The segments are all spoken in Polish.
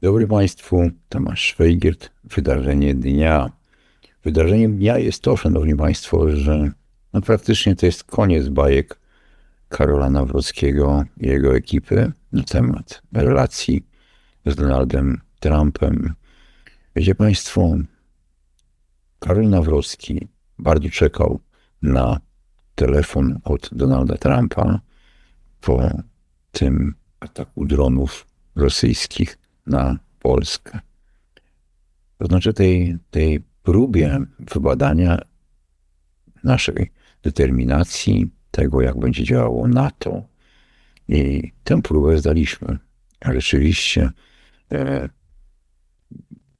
Dobry Państwu, Tomasz Szwejgiert, wydarzenie dnia. Wydarzeniem dnia jest to, Szanowni Państwo, że no praktycznie to jest koniec bajek Karola Nawrockiego i jego ekipy na temat relacji z Donaldem Trumpem. Wiecie Państwo, Karol Nawrocki bardzo czekał na telefon od Donalda Trumpa po tym ataku dronów rosyjskich na Polskę. To znaczy tej, tej próbie wybadania naszej determinacji, tego jak będzie działało NATO. I tę próbę zdaliśmy. Rzeczywiście e,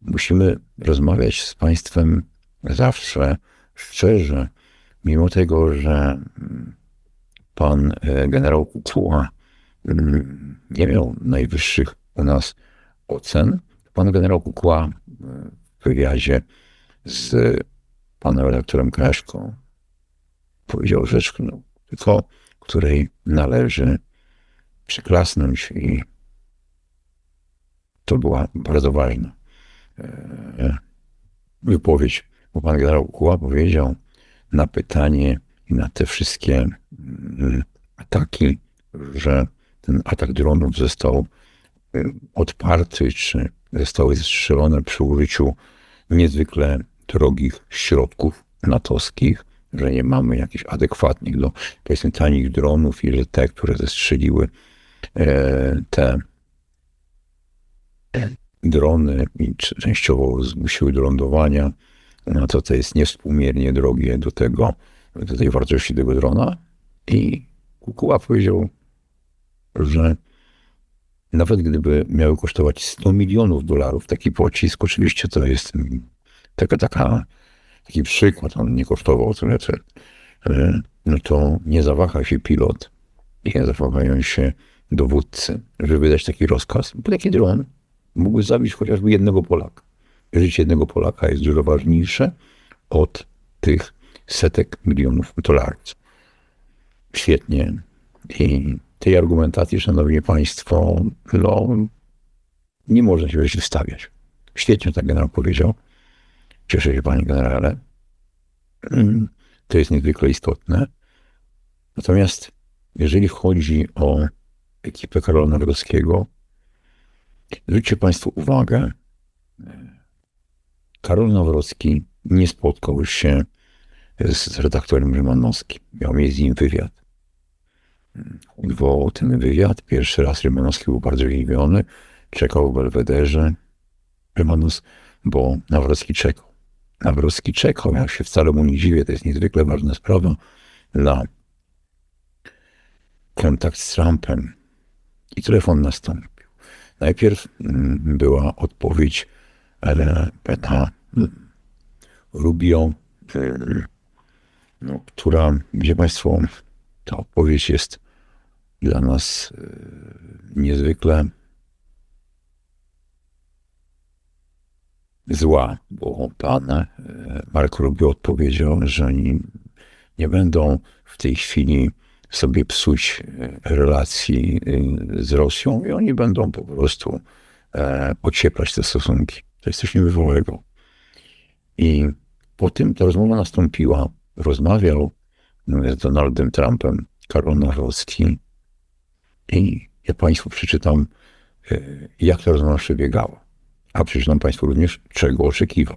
musimy rozmawiać z Państwem zawsze szczerze, mimo tego, że pan e, generał Kukuła mm, nie miał najwyższych u nas ocen. Pan generał Kukła w wywiadzie z panem redaktorem Kraszką powiedział rzecz, no, tylko której należy przyklasnąć i to była bardzo ważna e, wypowiedź, bo pan generał Kukła powiedział na pytanie i na te wszystkie mm, ataki, że ten atak dronów został odparty, czy zostały strzelone przy użyciu niezwykle drogich środków natowskich, że nie mamy jakichś adekwatnych do, powiedzmy, tanich dronów i że te, które zestrzeliły e, te drony i częściowo zmusiły do lądowania, no to to jest niewspółmiernie drogie do tego, do tej wartości tego drona. I Kukuła powiedział, że nawet gdyby miały kosztować 100 milionów dolarów, taki pocisk, oczywiście to jest taka, taka, taki przykład, on nie kosztował tyle, no to nie zawaha się pilot, nie zawahają się dowódcy, żeby wydać taki rozkaz, bo taki dron mógłby zabić chociażby jednego Polaka. Życie jednego Polaka jest dużo ważniejsze od tych setek milionów dolarów. Świetnie. I tej argumentacji, szanowni państwo, no, nie można się wreszcie wstawiać. Świetnie tak generał powiedział. Cieszę się, panie generale. To jest niezwykle istotne. Natomiast jeżeli chodzi o ekipę Karola Nawrockiego, zwróćcie państwo uwagę, Karol Nawrocki nie spotkał się z redaktorem Rymanowskim. Miał mieć z nim wywiad odwołał ten wywiad. Pierwszy raz Rymanowski był bardzo zdziwiony. Czekał w Belwederze. Rymanus, bo Nawrocki czekał. Nawrocki czekał, ja się wcale mu nie dziwię, to jest niezwykle ważna sprawa dla kontakt z Trumpem. I telefon nastąpił. Najpierw mm, była odpowiedź Peta Rubio, no, która, gdzie Państwo, ta odpowiedź jest dla nas e, niezwykle zła, bo pan e, Mark Rubio odpowiedział, że oni nie będą w tej chwili sobie psuć e, relacji z Rosją i oni będą po prostu ocieplać te stosunki. To jest coś niebywałego. I po tym ta rozmowa nastąpiła. Rozmawiał z Donaldem Trumpem Karol Nawrocki i ja Państwu przeczytam, e, jak ta rozmowa przebiegała. A przeczytam Państwu również, czego oczekiwał.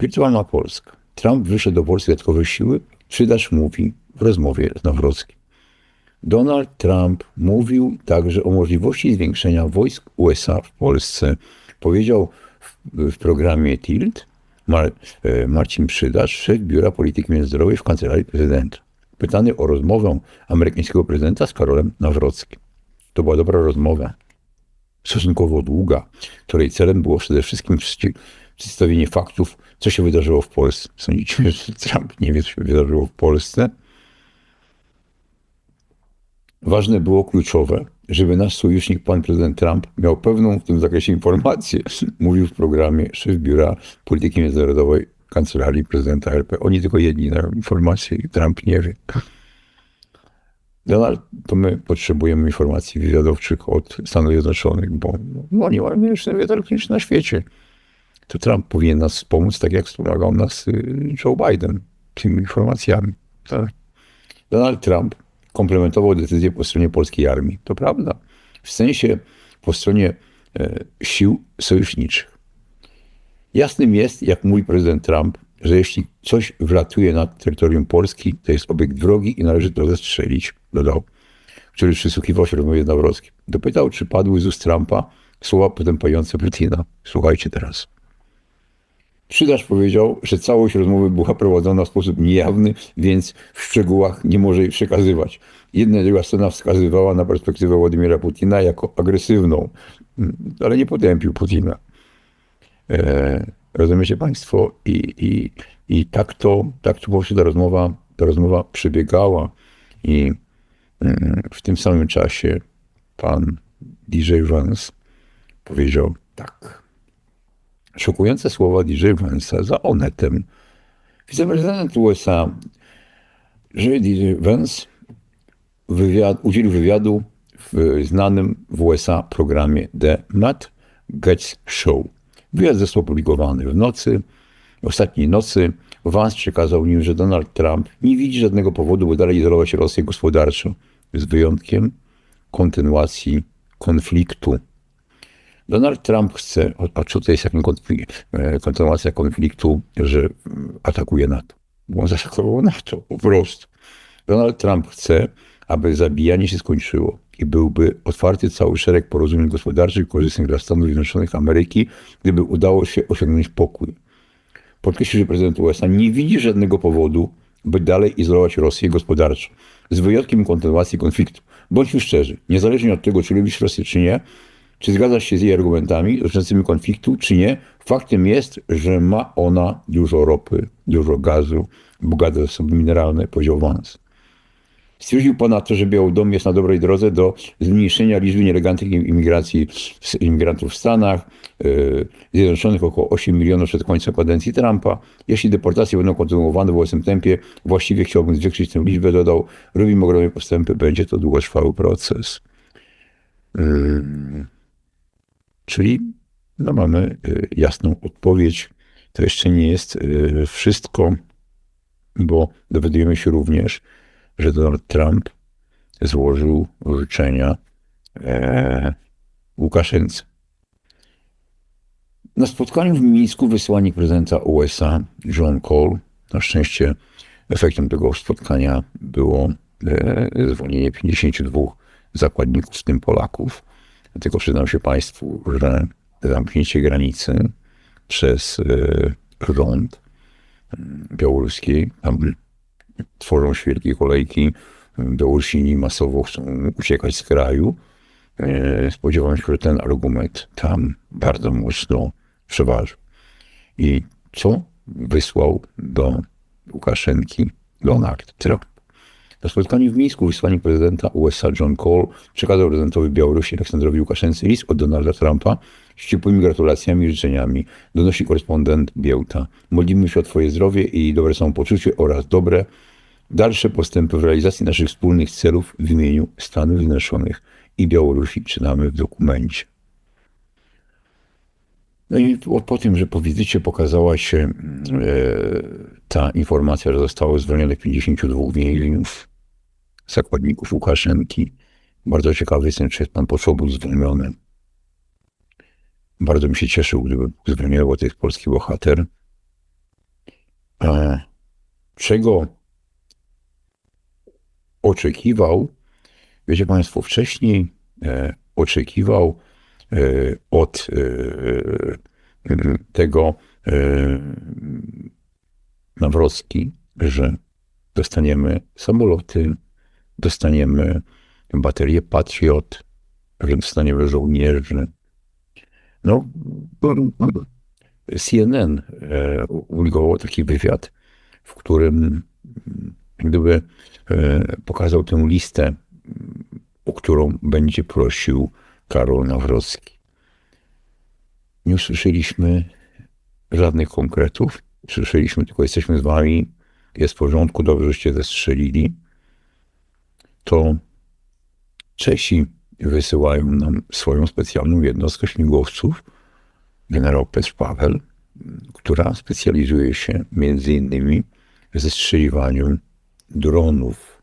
Wirtualna Polska. Trump wyszedł do Polski dodatkowe siły. Przydacz mówi w rozmowie z Nawrockim. Donald Trump mówił także o możliwości zwiększenia wojsk USA w Polsce. Powiedział w, w programie TILT Mar, e, Marcin Przydacz, szef Biura Polityki Międzynarodowej w Kancelarii Prezydenta pytany o rozmowę amerykańskiego prezydenta z Karolem Nawrockim. To była dobra rozmowa, stosunkowo długa, której celem było przede wszystkim przedstawienie faktów, co się wydarzyło w Polsce. Sądzicie, że Trump nie wie, co się wydarzyło w Polsce? Ważne było kluczowe, żeby nasz sojusznik, pan prezydent Trump, miał pewną w tym zakresie informację. Mówił w programie szef Biura Polityki Międzynarodowej kancelarii prezydenta RP. Oni tylko jedni dają informacje Trump nie wie. Donald, to my potrzebujemy informacji wywiadowczych od Stanów Zjednoczonych, bo oni mają najlepszy wywiad elektroniczny na świecie. To Trump powinien nas wspomóc, tak jak wspomagał nas y, Joe Biden tymi informacjami. Tak. Donald Trump komplementował decyzję po stronie polskiej armii. To prawda. W sensie po stronie e, sił sojuszniczych. Jasnym jest, jak mówi prezydent Trump, że jeśli coś wlatuje na terytorium Polski, to jest obiekt wrogi i należy to zestrzelić, dodał, który przysłuchiwał się rozmowie Nawrockiej. Dopytał, czy padły z ust Trumpa słowa potępiające Putina. Słuchajcie teraz. Przydasz powiedział, że całość rozmowy była prowadzona w sposób niejawny, więc w szczegółach nie może jej przekazywać. Jedna druga strona wskazywała na perspektywę Władimira Putina jako agresywną, ale nie potępił Putina. E, rozumiecie Państwo? I, i, i tak, to, tak to po ta rozmowa, ta rozmowa przebiegała. I mm, w tym samym czasie pan DJ Vance powiedział tak. Szokujące słowa DJ Vance'a za Onetem. Wiceprezydent USA, że DJ Vance wywiad, udzielił wywiadu w znanym w USA programie The Matt Gates Show. Wywiad został opublikowany w nocy, ostatniej nocy. Vance przekazał nim, że Donald Trump nie widzi żadnego powodu, by dalej izolować Rosję gospodarczo, z wyjątkiem kontynuacji konfliktu. Donald Trump chce, a co to jest jak kontynuacja konfliktu, że atakuje NATO? Bo on zaatakował NATO, po prostu. Donald Trump chce, aby zabijanie się skończyło i byłby otwarty cały szereg porozumień gospodarczych korzystnych dla Stanów Zjednoczonych Ameryki, gdyby udało się osiągnąć pokój. Podkreślił, że prezydent USA nie widzi żadnego powodu, by dalej izolować Rosję gospodarczo, z wyjątkiem kontynuacji konfliktu. Bądźmy szczerzy, niezależnie od tego, czy lubisz Rosję, czy nie, czy zgadzasz się z jej argumentami dotyczącymi konfliktu, czy nie, faktem jest, że ma ona dużo ropy, dużo gazu, bogate zasoby mineralne, powiedział Vance. Stwierdził ponadto, że Biały Dom jest na dobrej drodze do zmniejszenia liczby nielegalnych imigracji, imigrantów w Stanach yy, Zjednoczonych około 8 milionów przed końcem kadencji Trumpa. Jeśli deportacje będą kontynuowane w własnym tempie, właściwie chciałbym zwiększyć tę liczbę, dodał. Robimy ogromne postępy, będzie to długotrwały proces. Yy, czyli no, mamy yy, jasną odpowiedź. To jeszcze nie jest wszystko, bo dowiadujemy się również, że Donald Trump złożył życzenia e, Łukaszence. Na spotkaniu w Mińsku wysłannik prezydenta USA John Cole, na szczęście efektem tego spotkania było e, zwolnienie 52 zakładników, w tym Polaków. Dlatego przyznam się Państwu, że zamknięcie granicy przez e, rząd białoruski, tam tworzą się wielkie kolejki, Białorusini masowo chcą uciekać z kraju. E, spodziewam się, że ten argument tam bardzo mocno przeważył. I co wysłał do Łukaszenki Donald Trump? Na spotkaniu w Mińsku wysłannik prezydenta USA John Cole przekazał prezydentowi Białorusi Aleksandrowi Łukaszence list od Donalda Trumpa z ciepłymi gratulacjami i życzeniami. Donosi korespondent Biełta. Modlimy się o Twoje zdrowie i dobre samopoczucie oraz dobre dalsze postępy w realizacji naszych wspólnych celów w imieniu Stanów Zjednoczonych i Białorusi czytamy w dokumencie. No i po, po tym, że po wizycie pokazała się e, ta informacja, że zostało zwolnionych 52 więźniów, zakładników Łukaszenki. Bardzo ciekawy jestem, czy pan poseł był zwolniony. Bardzo bym się cieszył, gdyby zwolniony, bo to jest polski bohater. E, czego oczekiwał, wiecie Państwo, wcześniej e, oczekiwał e, od e, tego Nawrocki, że dostaniemy samoloty, dostaniemy baterię Patriot, że dostaniemy żołnierzy. No, CNN e, opublikowało taki wywiad, w którym gdyby e, pokazał tę listę, o którą będzie prosił Karol Nawrocki. Nie usłyszeliśmy żadnych konkretów. Słyszeliśmy tylko, jesteśmy z wami, jest w porządku, dobrze, żeście zestrzelili. to Czesi wysyłają nam swoją specjalną jednostkę śmigłowców, generał Petr Paweł, która specjalizuje się między innymi w zestrzeliwaniu dronów.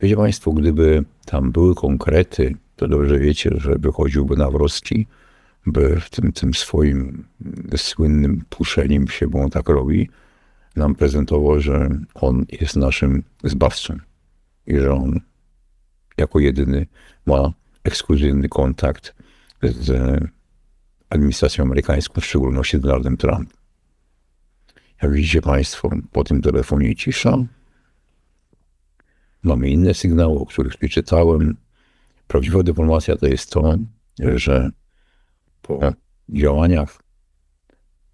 Wiecie Państwo, gdyby tam były konkrety, to dobrze wiecie, że wychodziłby Nawrocki, by w tym, tym swoim słynnym puszeniem się, bo on tak robi, nam prezentował, że on jest naszym zbawcą i że on jako jedyny ma ekskluzywny kontakt z administracją amerykańską, w szczególności z Donaldem Trumpem. Jak widzicie Państwo, po tym telefonie cisza. Mamy inne sygnały, o których tu czytałem. Prawdziwa dyplomacja to jest to, że po działaniach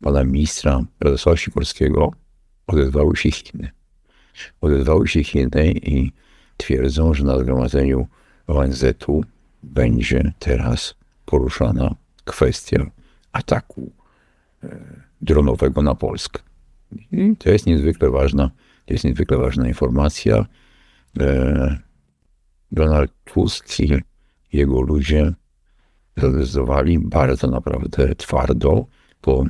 pana ministra Radosława Sikorskiego odezwały się Chiny. Odezwały się Chiny i twierdzą, że na zgromadzeniu ONZ-u będzie teraz poruszana kwestia ataku e, dronowego na Polskę. I to jest niezwykle ważna, to jest niezwykle ważna informacja. E, Donald Tusk i jego ludzie zadecydowali bardzo naprawdę twardo po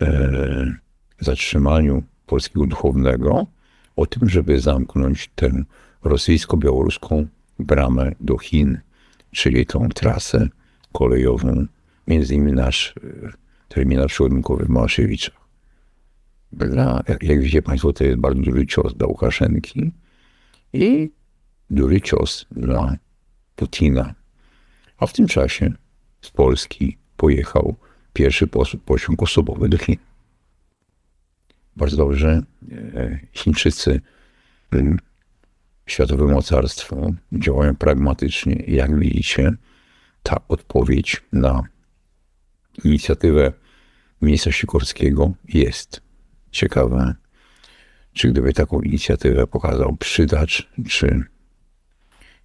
e, zatrzymaniu polskiego duchownego o tym, żeby zamknąć tę rosyjsko-białoruską bramę do Chin, czyli tą trasę kolejową, między innymi nasz e, terminal przyładunkowy w Małaszewiczach. Dla, jak, jak widzicie Państwo, to jest bardzo duży cios dla Łukaszenki i duży cios dla Putina. A w tym czasie z Polski pojechał pierwszy pociąg osobowy do Chin. Bardzo dobrze. E, Chińczycy, światowe mocarstwo, działają pragmatycznie. Jak widzicie, ta odpowiedź na inicjatywę ministra Sikorskiego jest ciekawe, czy gdyby taką inicjatywę pokazał przydacz, czy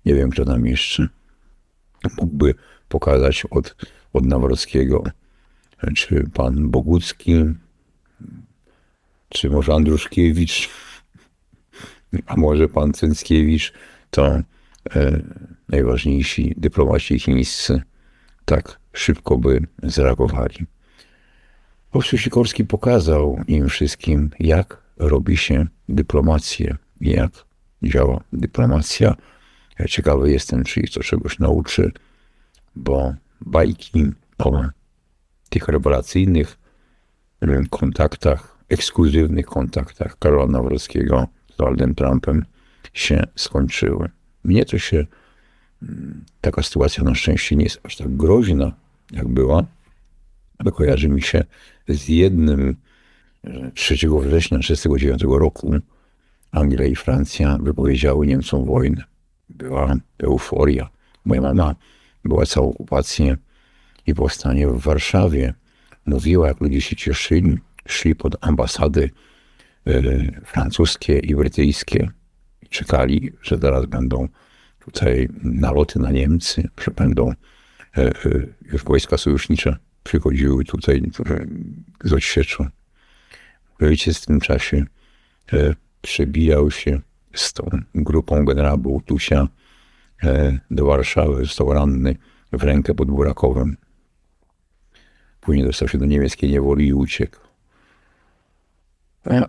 nie wiem, kto tam jeszcze mógłby pokazać od, od Nawrockiego, czy pan Bogucki, czy może Andruszkiewicz, a może pan Cęckiewicz, to e, najważniejsi dyplomaci chińscy tak szybko by zareagowali. Poseł Sikorski pokazał im wszystkim, jak robi się dyplomację, jak działa dyplomacja. Ja ciekawy jestem, czy ich to czegoś nauczy, bo bajki o tych rewelacyjnych kontaktach, ekskluzywnych kontaktach Karola Nawrockiego z Donaldem Trumpem się skończyły. Mnie to się, mm, taka sytuacja na szczęście nie jest aż tak groźna, jak była, ale kojarzy mi się z jednym 3 września 1939 roku Anglia i Francja wypowiedziały Niemcom wojnę. Była euforia. Moja mama była całą okupację i powstanie w Warszawie. Mówiła, jak ludzie się cieszyli, szli pod ambasady e, francuskie i brytyjskie czekali, że zaraz będą tutaj naloty na Niemcy, że będą e, e, już wojska sojusznicze przychodziły tutaj z odsieczą. W tym czasie przebijał się z tą grupą generała Bołtusia do Warszawy, został ranny w rękę pod Burakowem. Później dostał się do niemieckiej niewoli i uciekł.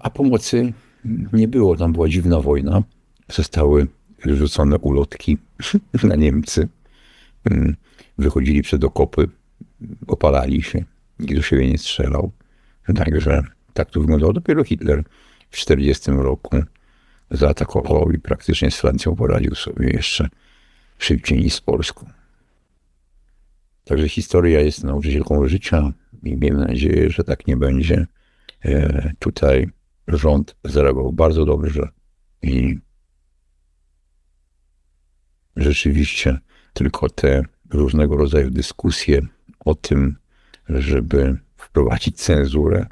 A pomocy nie było, tam była dziwna wojna. Zostały rzucone ulotki na Niemcy. Wychodzili przed okopy, opalali się, nikt do siebie nie strzelał. Także tak to wyglądało. Dopiero Hitler w 1940 roku zaatakował i praktycznie z Francją poradził sobie jeszcze szybciej niż z Polską. Także historia jest nauczycielką życia i miejmy nadzieję, że tak nie będzie. E, tutaj rząd zareagował bardzo dobrze i rzeczywiście tylko te różnego rodzaju dyskusje o tym, żeby wprowadzić cenzurę,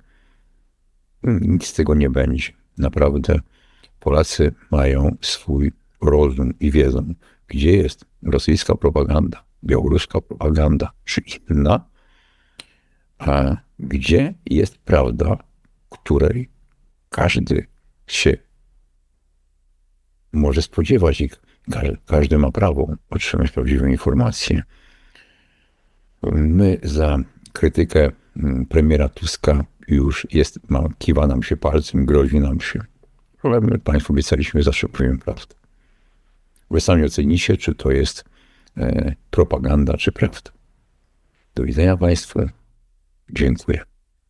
nic z tego nie będzie. Naprawdę Polacy mają swój rozum i wiedzą, gdzie jest rosyjska propaganda, białoruska propaganda czy inna, a gdzie jest prawda, której każdy się może spodziewać i ka- każdy ma prawo otrzymać prawdziwe informacje. My za krytykę mm, premiera Tuska już jest, ma, kiwa nam się palcem, grozi nam się. Ale my Państwu obiecaliśmy, zawsze powiem prawdę. Wy sami ocenicie, czy to jest e, propaganda, czy prawda. Do widzenia Państwu. Dziękuję.